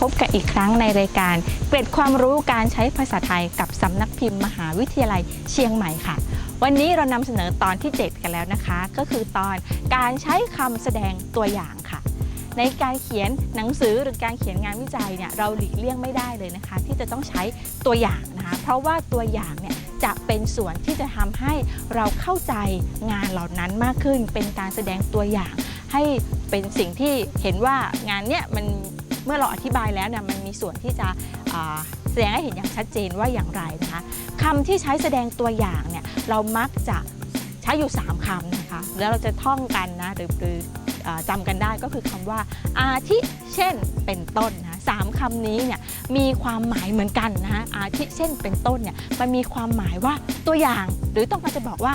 พบกันอีกครั้งในรายการ เกร็ดความรู้การใช้ภาษาไทยกับสำนักพิมพ์มหาวิทยาลัยเชียงใหม่ค่ะ วันนี้เรานำเสนอตอนที่ 7 กันแล้วนะคะ ก็คือตอนการใช้คำแสดงตัวอย่างค่ะ ในการเขียนหนังสือหรือการเขียนงานวิจัยเนี่ยเราหลีกเลี่ยงไม่ได้เลยนะคะ ที่จะต้องใช้ตัวอย่างนะคะ เพราะว่าตัวอย่างเนี่ยจะเป็นส่วนที่จะทำให้เราเข้าใจงานเหล่านั้นมากขึ้น เป็นการแสดงตัวอย่างให้เป็นสิ่งที่เห็นว่างานเนี่ยมัน เมื่อเราอธิบายแล้วเนี่ยมันมีส่วนที่จะแสดงให้เห็นอย่างชัดเจนว่าอย่างไรนะคะคำที่ใช้แสดงตัวอย่างเนี่ยเรามักจะใช้อยู่ 3คำนะคะแล้วเราจะท่องกันนะหรือหรืออจำกันได้ก็คือคำว่าอาทิเช่นเป็นต้นนะสามคำนี้เนี่ยมีความหมายเหมือนกันนะคะอาทิเช่นเป็นต้นเนี่ยมันมีความหมายว่าตัวอย่าง หรือต้องการจะบอกว่า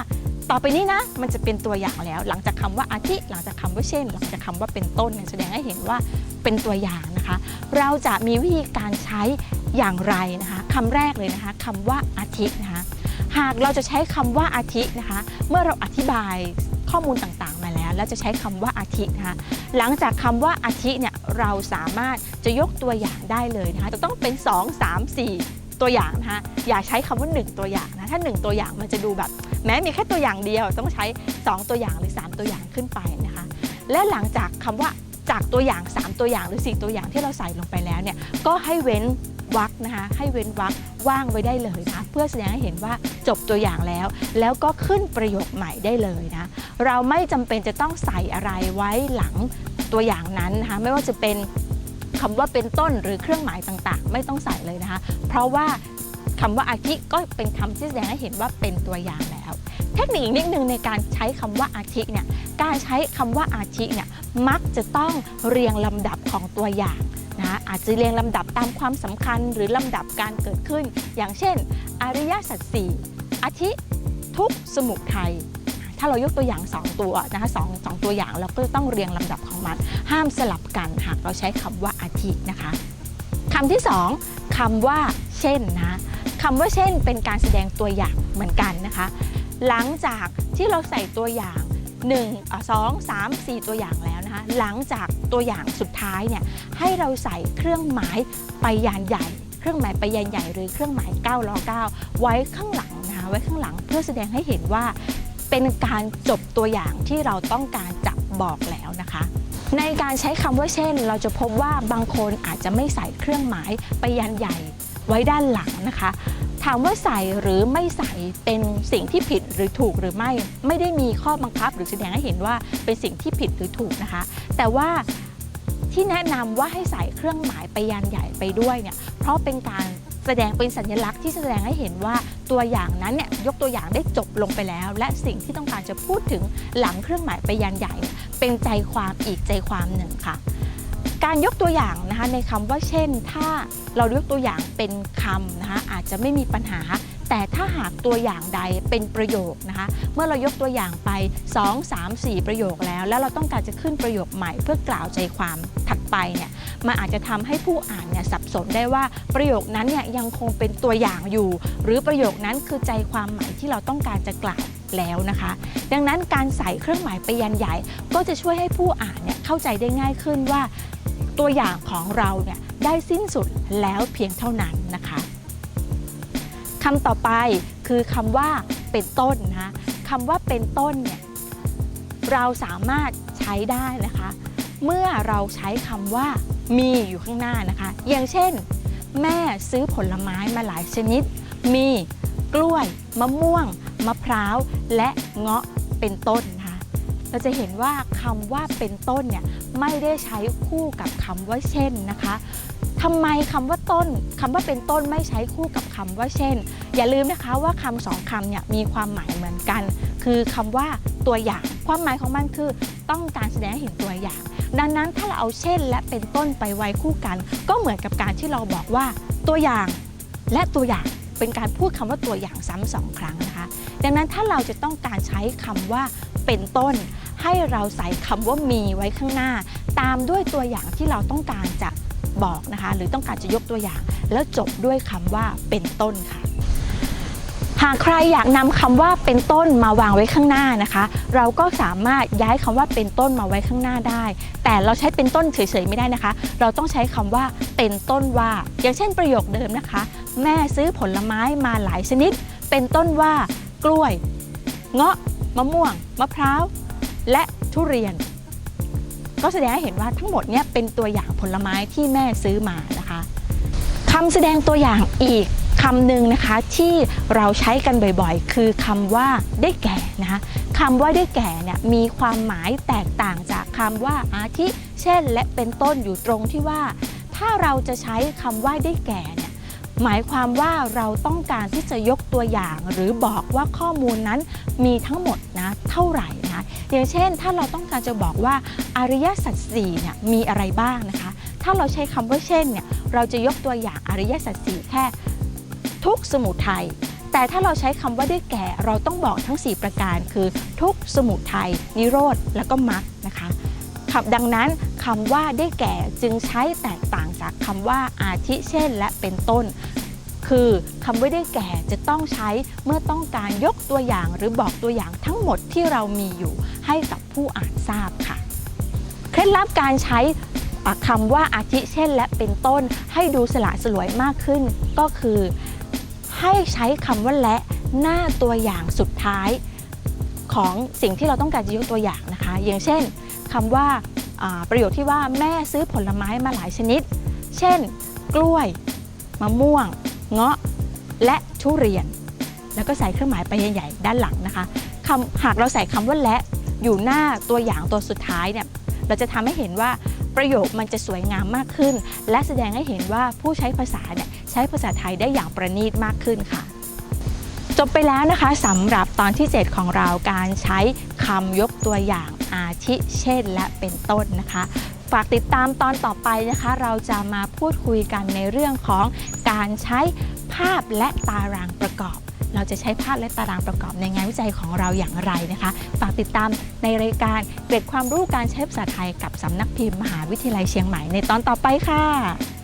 ต่อไปนี้นะมันจะเป็นตัวอย่างแล้ว หลังจากคำว่าอาทิหลังจากคำว่าเช่น หลังจากคำว่าเป็นต้นเนี่ยแสดงให้เห็นว่า เป็นตัวอย่างนะคะ เราจะมีวิธีการใช้อย่างไรนะคะคำแรกเลยนะคะคำว่าอาทินะคะหากเราจะใช้คำว่าอาทินะคะ เมื่อเราอธิบายข้อมูลต่างๆ มาแล้วแล้วจะใช้คำว่าอาทินะคะหลังจากคำว่าอาทิเนี่ยเราสามารถจะยกตัวอย่างได้เลยนะคะจะต้องเป็น 2 3 4ตัวอย่างนะคะอย่าใช้คำว่า 1 ตัวอย่างนะถ้า 1 ตัวอย่างมันจะดูแบบ แม้มีแค่ตัวอย่างเดียวต้องใช้ 2 ตัวอย่างหรือ 3 ตัวอย่างขึ้นไปนะคะและหลังจากคำว่า จากตัวอย่าง 3 ตัวอย่างหรือ 4 ตัวอย่างที่เราใส่ลงไปแล้วเนี่ยก็ให้เว้นวรรคนะคะให้เว้นวรรคว่างไว้ได้เลยนะคะเพื่อแสดงให้เห็นว่าจบตัวอย่างแล้ว แล้วก็ขึ้นประโยคใหม่ได้เลยนะเราไม่จำเป็นจะต้องใส่อะไรไว้หลังตัวอย่างนั้นนะคะไม่ว่าจะเป็นคำว่าเป็นต้นหรือเครื่องหมายต่างๆ ไม่ต้องใส่เลยนะคะ เพราะว่าคำว่าอาทิก็เป็นคำที่แสดงให้เห็นว่าเป็นตัวอย่างแล้ว เทคนิคอีกนิดนึงในการใช้คำว่าอาทิเนี่ยการใช้คำว่าอาทิเนี่ยมักจะต้องเรียงลำดับของตัวอย่างนะอาจจะเรียงลำดับตามความสำคัญหรือลำดับการเกิดขึ้น อย่างเช่น อริยสัจสี่อาทิทุกสมุทัยถ้าเรายกตัวอย่าง 2 ตัวนะคะสองสองตัวอย่างเราก็ต้องเรียงลำดับของมัน ห้ามสลับกันหากเราใช้คำว่าอาทินะคะคำที่สองคำว่าเช่นนะคำว่าเช่นเป็นการแสดงตัวอย่างเหมือนกันนะคะ หลังจากที่เราใส่ตัวอย่าง1อะ2 3 4 ตัวอย่างแล้วนะคะ หลังจากตัวอย่างสุดท้ายเนี่ยให้เราใส่เครื่องหมายไปยานใหญ่ เครื่องหมายไปยานใหญ่หรือเครื่องหมาย9ล้อ9ไว้ข้างหลังนะคะไว้ข้างหลังเพื่อแสดงให้เห็นว่า เป็นการจบตัวอย่างที่เราต้องการจะบอกแล้วนะคะในการใช้คำว่าเช่น เราจะพบว่าบางคนอาจจะไม่ใส่เครื่องหมายไปยันใหญ่ไว้ด้านหลังนะคะ ถามว่าใส่หรือไม่ใส่เป็นสิ่งที่ผิดหรือถูกหรือไม่ ไม่ได้มีข้อบังคับหรือแสดงให้เห็นว่าเป็นสิ่งที่ผิดหรือถูกนะคะ แต่ว่าที่แนะนำว่าให้ใส่เครื่องหมายไปยันใหญ่ไปด้วยเนี่ยเพราะเป็นการแสดงเป็นสัญลักษณ์ที่แสดงให้เห็นว่าตัวอย่างนั้นเนี่ยยกตัวอย่างได้จบลงไปแล้ว และสิ่งที่ต้องการจะพูดถึงหลังเครื่องหมายไปยันใหญ่เนี่ยเป็นใจความอีกใจความหนึ่งค่ะ การยกตัวอย่างนะคะในคำว่าเช่น ถ้าเรายกตัวอย่างเป็นคำนะคะอาจจะไม่มีปัญหา แต่ถ้าหากตัวอย่างใดเป็นประโยคนะคะเมื่อเรายกตัวอย่างไป 2 3 4 ประโยคแล้ว แล้วเราต้องการจะขึ้นประโยคใหม่เพื่อกล่าวใจความถัดไปเนี่ยมันอาจจะทำให้ผู้อ่านเนี่ยสับสนได้ว่าประโยคนั้นเนี่ยยังคงเป็นตัวอย่างอยู่ หรือประโยคนั้นคือใจความหมายที่เราต้องการจะกล่าวแล้วนะคะ ดังนั้นการใส่เครื่องหมายไปยันใหญ่ ก็จะช่วยให้ผู้อ่านเนี่ยเข้าใจได้ง่ายขึ้นว่า ตัวอย่างของเราเนี่ยได้สิ้นสุดแล้วเพียงเท่านั้นนะคะคำต่อไปคือคำว่าเป็นต้นนะคะคำว่าเป็นต้นเนี่ยเราสามารถใช้ได้นะคะ เมื่อเราใช้คำว่ามีอยู่ข้างหน้านะคะ อย่างเช่น แม่ซื้อผลไม้มาหลายชนิด มีกล้วย มะม่วง มะพร้าว และเงาะเป็นต้น เราจะเห็นว่าคำว่าเป็นต้นเนี่ยไม่ได้ใช้คู่กับคำว่าเช่นนะคะทำไมคำว่าต้นคำว่าเป็นต้นไม่ใช้คู่กับคำว่าเช่น อย่าลืมนะคะว่าคำสองคำเนี่ยมีความหมายเหมือนกัน คือคำว่าตัวอย่าง ความหมายของมันคือต้องการแสดงให้เห็นตัวอย่าง ดังนั้นถ้าเราเอาเช่นและเป็นต้นไปไว้คู่กัน ก็เหมือนกับการที่เราบอกว่าตัวอย่างและตัวอย่างเป็นการพูดคำว่าตัวอย่างซ้ำสองครั้งนะคะ ดังนั้นถ้าเราจะต้องการใช้คำว่าเป็นต้น ให้เราใส่คำว่ามีไว้ข้างหน้า ตามด้วยตัวอย่างที่เราต้องการจะบอกนะคะ หรือต้องการจะยกตัวอย่าง แล้วจบด้วยคำว่าเป็นต้นค่ะ หากใครอยากนำคำว่าเป็นต้นมาวางไว้ข้างหน้านะคะ เราก็สามารถย้ายคำว่าเป็นต้นมาไว้ข้างหน้าได้ แต่เราใช้เป็นต้นเฉยๆไม่ได้นะคะ เราต้องใช้คำว่าเป็นต้นว่า อย่างเช่นประโยคเดิมนะคะ แม่ซื้อผลไม้มาหลายชนิด เป็นต้นว่ากล้วย เงาะมะม่วง มะพร้าว และทุเรียน ก็แสดงให้เห็นว่าทั้งหมดเนี่ยเป็นตัวอย่างผลไม้ที่แม่ซื้อมานะคะคำแสดงตัวอย่างอีกคำหนึ่งนะคะที่เราใช้กันบ่อยๆ คือคำว่าได้แก่นะคะคำว่าได้แก่เนี่ยมีความหมายแตกต่างจากคำว่าอาทิ เช่น และเป็นต้นอยู่ตรงที่ว่า ถ้าเราจะใช้คำว่าได้แก่ หมายความว่าเราต้องการที่จะยกตัวอย่าง หรือบอกว่าข้อมูลนั้นมีทั้งหมดนะเท่าไหร่นะอย่างเช่น ถ้าเราต้องการจะบอกว่าอริยสัจสี่เนี่ยมีอะไรบ้างนะคะ ถ้าเราใช้คำว่าเช่นเนี่ยเราจะยกตัวอย่างอริยสัจสี่แค่ทุกสมุทัยแต่ถ้าเราใช้คำว่าได้แก่เราต้องบอกทั้ง 4 ประการคือทุกสมุทัยนิโรธแล้วก็มรรคนะคะ ครับดังนั้นคำว่าได้แก่จึงใช้แตกต่างจากคำว่าอาทิเช่น และเป็นต้น คือคำว่าได้แก่จะต้องใช้เมื่อต้องการยกตัวอย่างหรือบอกตัวอย่างทั้งหมดที่เรามีอยู่ให้กับผู้อ่านทราบค่ะ เคล็ดลับการใช้คำว่าอาทิเช่น และเป็นต้น ให้ดูสละสลวยมากขึ้น ก็คือ ให้ใช้คำว่าและหน้าตัวอย่างสุดท้ายของสิ่งที่เราต้องการจะยกตัวอย่างนะคะ อย่างเช่น คำว่าอ่าประโยคที่ว่าแม่ซื้อผลไม้มาหลายชนิด เช่น กล้วย มะม่วง เงาะ และทุเรียน แล้วก็ใส่เครื่องหมายไปใหญ่ๆด้านหลังนะคะคำหากเราใส่คำว่าและอยู่หน้าตัวอย่างตัวสุดท้ายเนี่ยเราจะทำให้เห็นว่าประโยคมันจะสวยงามมากขึ้น และแสดงให้เห็นว่าผู้ใช้ภาษาเนี่ยใช้ภาษาไทยได้อย่างประณีตมากขึ้นค่ะ จบไปแล้วนะคะสำหรับตอนที่ 7 ของเราการใช้คำยกตัวอย่าง อาทิเช่นและเป็นต้นนะคะ ฝากติดตามตอนต่อไปนะคะ เราจะมาพูดคุยกันในเรื่องของการใช้ภาพและตารางประกอบ เราจะใช้ภาพและตารางประกอบในงานวิจัยของเราอย่างไรนะคะ ฝากติดตามในรายการเกร็ดความรู้การใช้ภาษาไทยกับสำนักพิมพ์มหาวิทยาลัยเชียงใหม่ในตอนต่อไปค่ะ